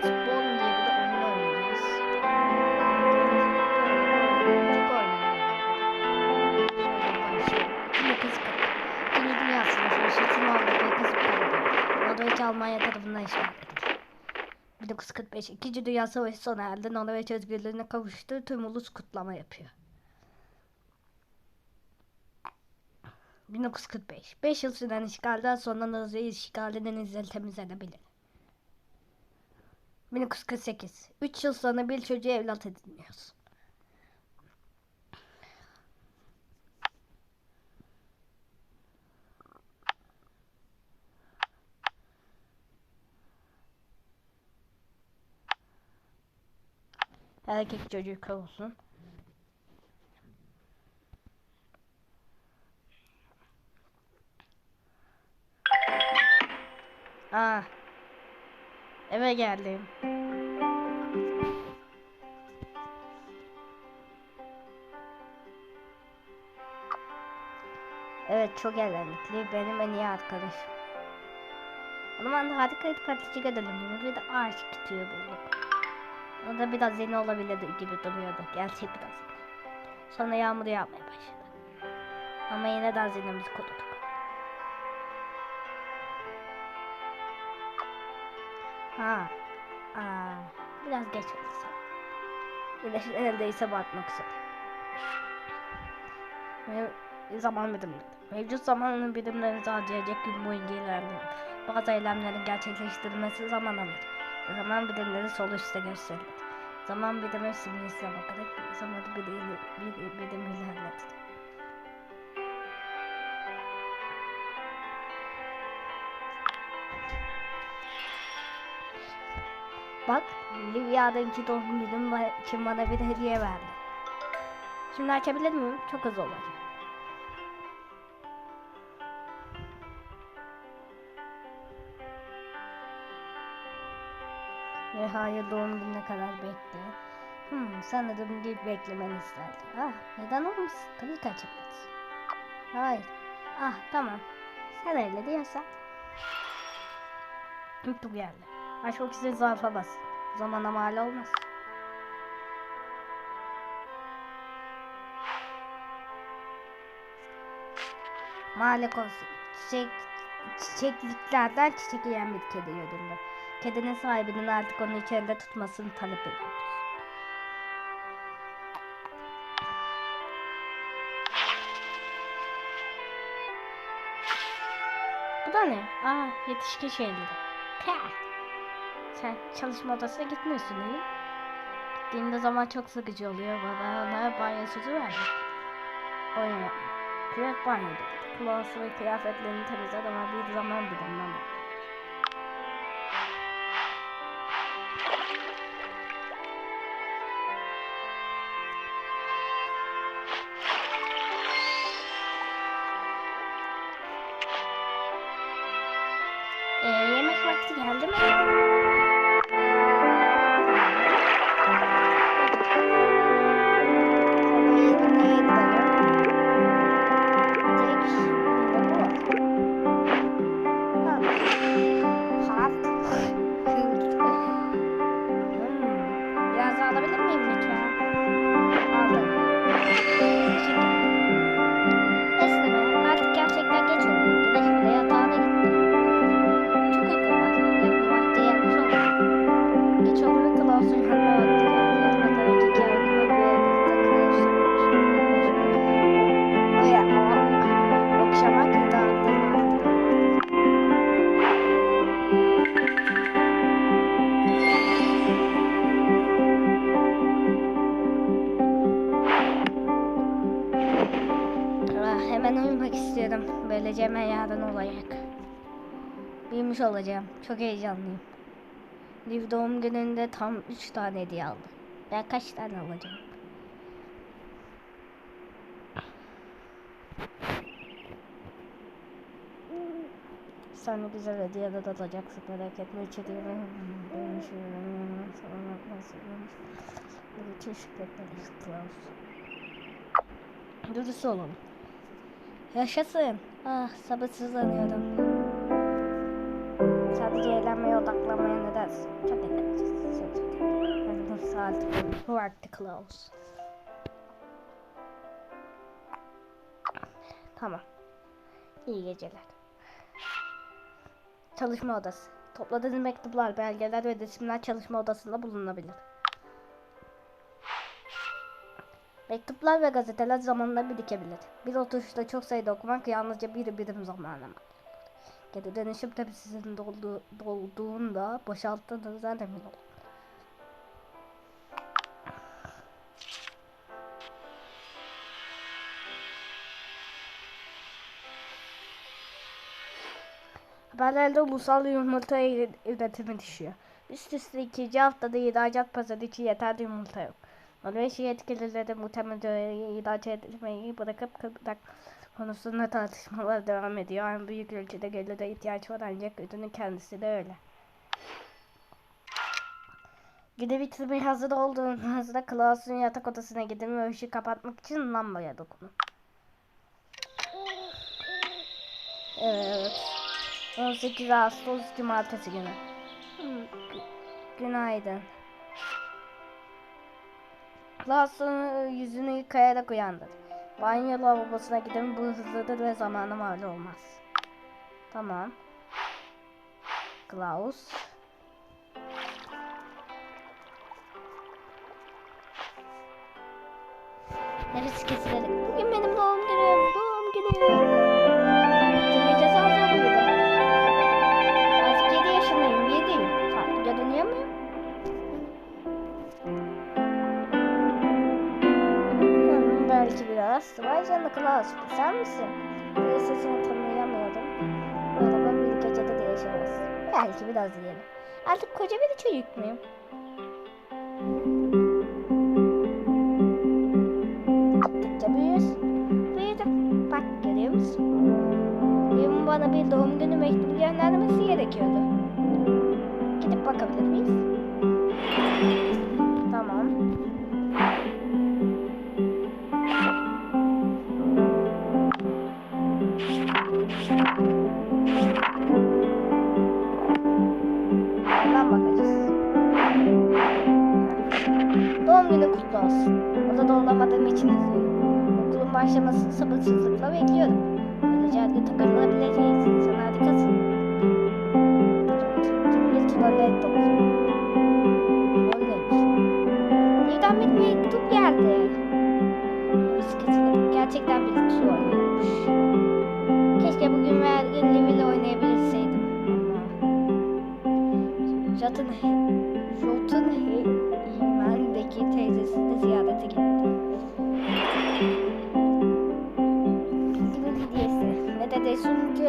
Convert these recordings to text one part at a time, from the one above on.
Spawn diye bir de oyun oynayacağız. Tek oynayalım. Dünya. Norveç Almanya tarafından işgal edildi. 1945 İkinci Dünya Savaşı sona erdi. Norveç özgürlüğüne kavuştu. Tüm ulus kutlama yapıyor. 1945 5 yıl süren işgalden sonra Nazi işgalinden izleri temizlenebilir. 1948 3 yıl sonra bir çocuğu evlat ediniyoruz. Erkek çocuk olsun. Eve geldim. Evet çok eğlenceli. Benim en iyi arkadaşım. O zaman harika bir partici edelim. Bir de aşık tutuyor bulduk. O da biraz yeni olabilir gibi duruyordu. Gerçek biraz. Sonra yağmur yağmaya başladı. Ama yine de hazinemizi koruduk. Ha. Aa, biraz geç oldu sanırım. Güneş neredeyse batmak üzere. Ve zaman birimleri. Mevcut zamanın birimlerini harcayacak gün boyunca ilerliyor. Bazı eylemlerin gerçekleştirilmesi zaman alır. Zaman birimleri sol üstte gösterilir. Zaman birimi simgesine bakarak zaman birimi, bir, birim ilerletir. Bak, Livya'daki doğum günüm için bana bir hediye verdi. Şimdi açabilir miyim? Çok hızlı olacak. Ve hayır doğum gününe kadar bekle. Hmm, sanırım bir beklemeni isterdi. Ah, neden olmasın? Tabii ki açabilirsin. Hayır. Ah, tamam. Sen öyle diyorsan. Mutlu geldi. Açmak için zarfa bas. O zaman ama hala olmaz. Malik olsun. Çiçek, çiçekliklerden çiçek yiyen bir kedi ödüllü. Kedinin sahibinin artık onu içeride tutmasını talep ediyoruz. Bu da ne? Aa yetişkin şeyleri. Pah! Sen çalışma odasına gitmiyorsun iyi. Gittiğimde zaman çok sıkıcı oluyor. Bana ona banyo sözü verdi. Banyo yapma. Kıyafet banyo dedi. Klosu ve kıyafetlerini temizler ama bir zaman bilinmem. Ee, yemek vakti geldi mi? Hemen yarın olacak. Büyümüş olacağım. Çok heyecanlıyım. Liv doğum gününde tam 3 tane hediye aldı. Ben kaç tane alacağım? Sen de güzel hediyeler alacaksın merak etme içeriye ben dönüşüyorum. Klaus. Dürüst olun. Yaşasın. Ah sabırsızlanıyorum. Sadece eğlenmeye odaklanmaya ne dersin? Çok eğlenceli. Yani bu saat close. Tamam. İyi geceler. Çalışma odası. Topladığınız mektuplar, belgeler ve resimler çalışma odasında bulunabilir. Mektuplar ve gazeteler zamanla birikebilir. Bir oturuşta çok sayıda okumak yalnızca bir birim zamanı alır. Geri dönüşüm tepsisinin doldu, dolduğunda boşalttığınızdan emin olun. Haberlerde ulusal yumurta üre- üretimi düşüyor. Üst üste ikinci haftada ihracat pazarı için yeterli yumurta yok. Norveç yetkilileri muhtemelen ihraç etmeyi bırakıp Kıbrıs konusunda tartışmalar devam ediyor. En büyük ölçüde gelire ihtiyaç var ancak ürünün kendisi de öyle. Günü bitirmeye hazır olduğunuzda Klaus'un yatak odasına gidin ve ışığı kapatmak için lambaya dokunun. Evet. 18 Ağustos Cumartesi günü. Gü- Günaydın. Klaus'un yüzünü yıkayarak uyandı. Banyo lavabosuna gidin bu hızlıdır ve zamana mal olmaz. Tamam. Klaus. Nefes kesilerek. Bugün benim. Doğum biraz. Vay canına Klaus. bu Sen misin? Bir sesini tanıyamıyordum. Merhaba bir gecede değişemez. Belki biraz diyelim. Artık koca bir çocuk muyum? Gittikçe büyüyorsun. Büyüdüm. Bak görüyor musun? Bugün bana bir doğum günü mektubu göndermesi gerekiyordu. Gidip bakabilir miyiz?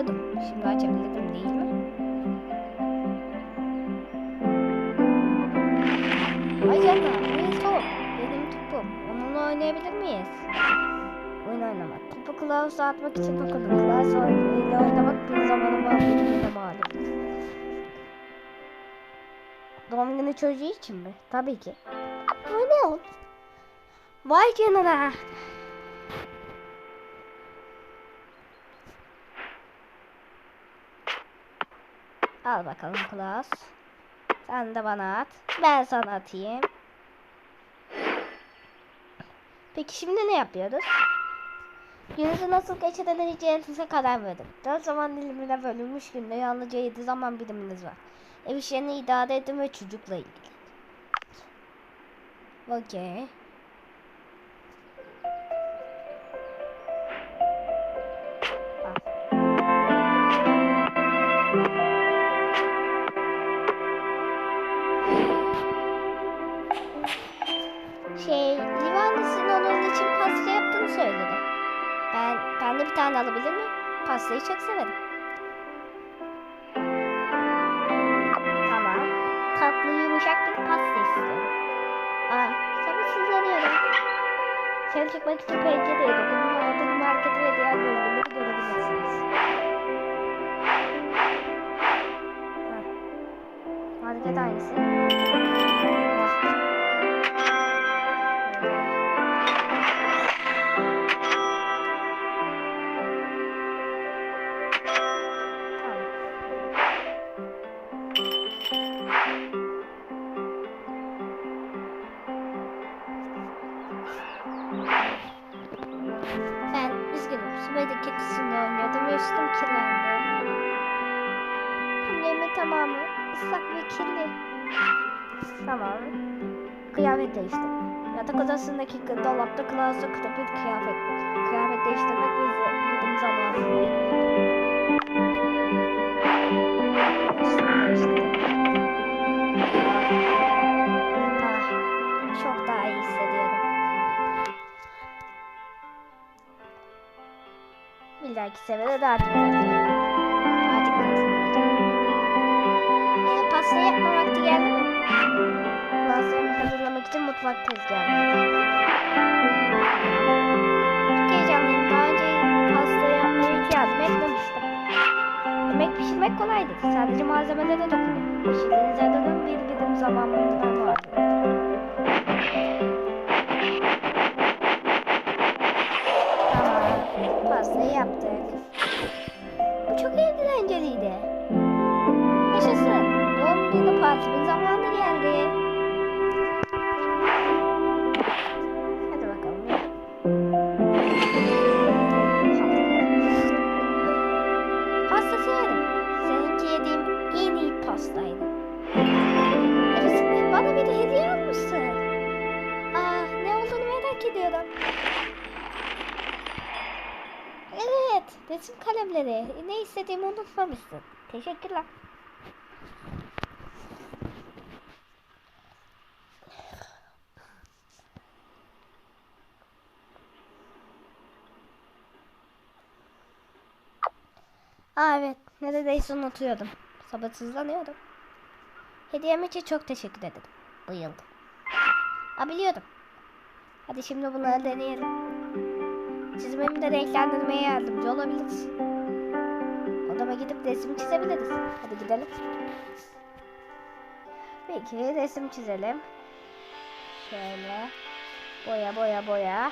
Unutuyordum. Şimdi açabilirim değil mi? Ay canına, bu top. Benim topum. Onunla oynayabilir miyiz? Oyun oynamak. Topu kılavuza atmak için dokunun. Kılavuz ile oynamak bir zamanın vazgeçilmez malum. Doğum günü çocuğu için mi? Tabii ki. Oynayalım. Vay canına. Al bakalım Klaus. Sen de bana at. Ben sana atayım. Peki şimdi ne yapıyoruz? Gününüzü nasıl geçireceğinize karar verin. Dört zaman dilimine bölünmüş günde yalnızca yedi zaman biriminiz var. Ev işlerini idare edin ve çocukla ilgilenin. Okey. Tane alabilir miyim? Pastayı çok severim. Tamam. Tatlı yumuşak bir pasta istiyorum. Aa, sabırsızlanıyorum. Sen çıkmak için pencereye dokunun. Aradığını market ve diğer bölümleri görebilirsiniz. Market aynısı. Tamam. Kıyafet değiştirdim. Yatak odasındaki dolapta klasa bir kıyafet. Kıyafet değiştirmek zamanımız. Üstümü değiştirdim. Ah, çok daha iyi hissediyorum. Bir dahaki sefere daha dikkat Çok heyecanlıyım. Daha önce pasta yapmaya hiç yardım etmemiştim. Yemek pişirmek kolaydır. Sadece malzemelere dokunun. Pişirdiğiniz adamın bir birim zamanından vardır. Tamam. Pastayı yaptık. Bu çok eğlenceliydi. Yaşasın. Doğum günü partimin zamanı geldi. Merak ediyorum. Evet, resim kalemleri. Ne istediğimi unutmamışsın. Teşekkürler. Aa evet, neredeyse unutuyordum. Sabırsızlanıyordum. Hediyem için çok teşekkür ederim. Bayıldım. Aa biliyordum. Hadi şimdi bunları deneyelim. Çizimimi de renklendirmeye yardımcı olabiliriz. Odama gidip resim çizebiliriz. Hadi gidelim. Peki resim çizelim. Şöyle. Boya boya boya.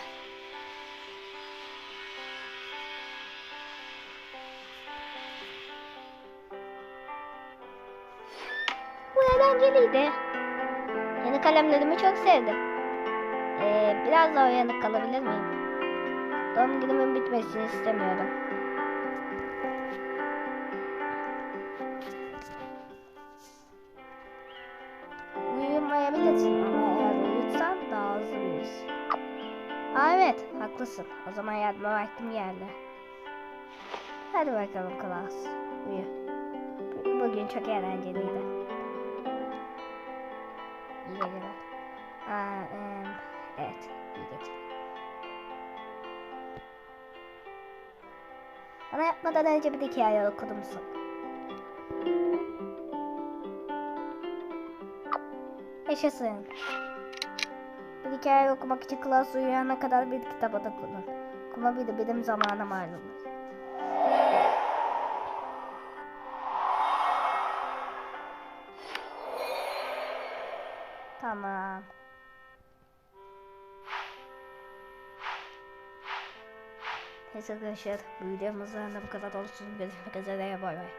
Bu eğlenceliydi. Yeni kalemlerimi çok sevdim. Ee, biraz daha uyanık kalabilir miyim? Doğum günümün bitmesini istemiyorum. Uyumayabilirsin ama eğer uyutsan daha hızlı büyürsün. Aa evet, haklısın. O zaman yardıma vaktim geldi. Hadi bakalım klas. Uyu. Bu- Bugün çok eğlenceliydi. İyi geceler. Aa, em, evet, iyi geceler. Bana yapmadan önce bir hikaye okur musun? Yaşasın. Bir hikaye okumak için klas uyuyana kadar bir kitaba dokunun. Kuma bir de benim zamanım ayrılır. Tamam. Neyse arkadaşlar bu videomuzdan da bu kadar olsun. Görüşmek üzere. Bay bay.